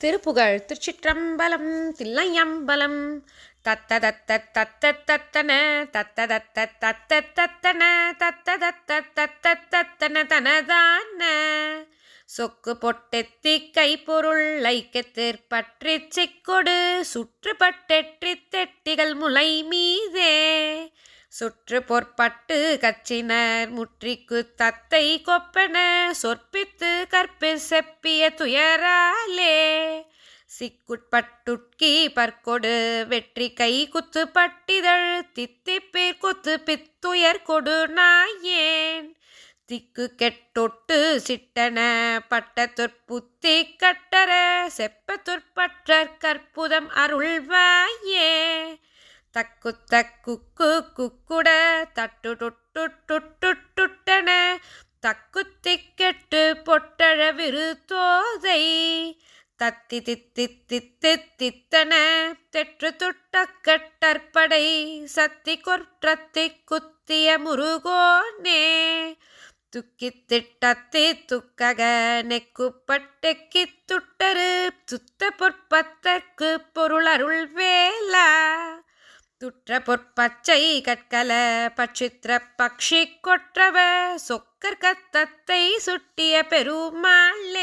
திருப்புகழ் திருச்சிற்றம்பலம் தில்லையம்பலம். தத்த தத்த தத்த தத்தன தத்த தத்த தத்த தத்தன தத்த தத்த தத்த தத்தன தனதான. சொக்கு பொட்டெத்தி கைப்பொருள் ஐக்கத்திற் பற்றி சிக்கொடு சுற்றுப்பட்டெற்றி தெட்டிகள் முளை மீதே. சுற்று பொற்பட்டு கச்சினர் முற்றிக்கு தத்தை கொப்பன சொற்பித்து கற்பு செப்பிய துயராலே. சிக்குட்பட்டுட்கி பற்கொடு வெற்றி கை குத்து பட்டிதழ் தித்திப்பீர் குத்து பித்துயர் கொடு நாயேன். திக்கு கெட்டொட்டு சிட்டன பட்டத்துற்புத்தி கட்டர செப்ப கற்புதம் அருள்வாயே. தக்கு தக்குக்கு குக்குட தட்டு டுட்டு டுட்டு டுட்டன தக்கு திக்கெட்டு பொட்டழவிரு தோதை தத்தி தித்தி தித்தி தித்தன தெற்று துட்ட கட்டற்படை சத்தி கொற்றத்தி குத்திய முருகோனே. துக்கி திட்டத்தி துக்கக நெக்குப்பட்டெக்கி துட்டரு சுத்த பொற்பத்தற்கு பொருள் அருள் வேலா துற்ற பொற்பச்சை கற்கல பட்சித்திர பக்ஷி கொற்றவ சொக்கர் கத்தத்தை சுட்டிய பெருமாளே.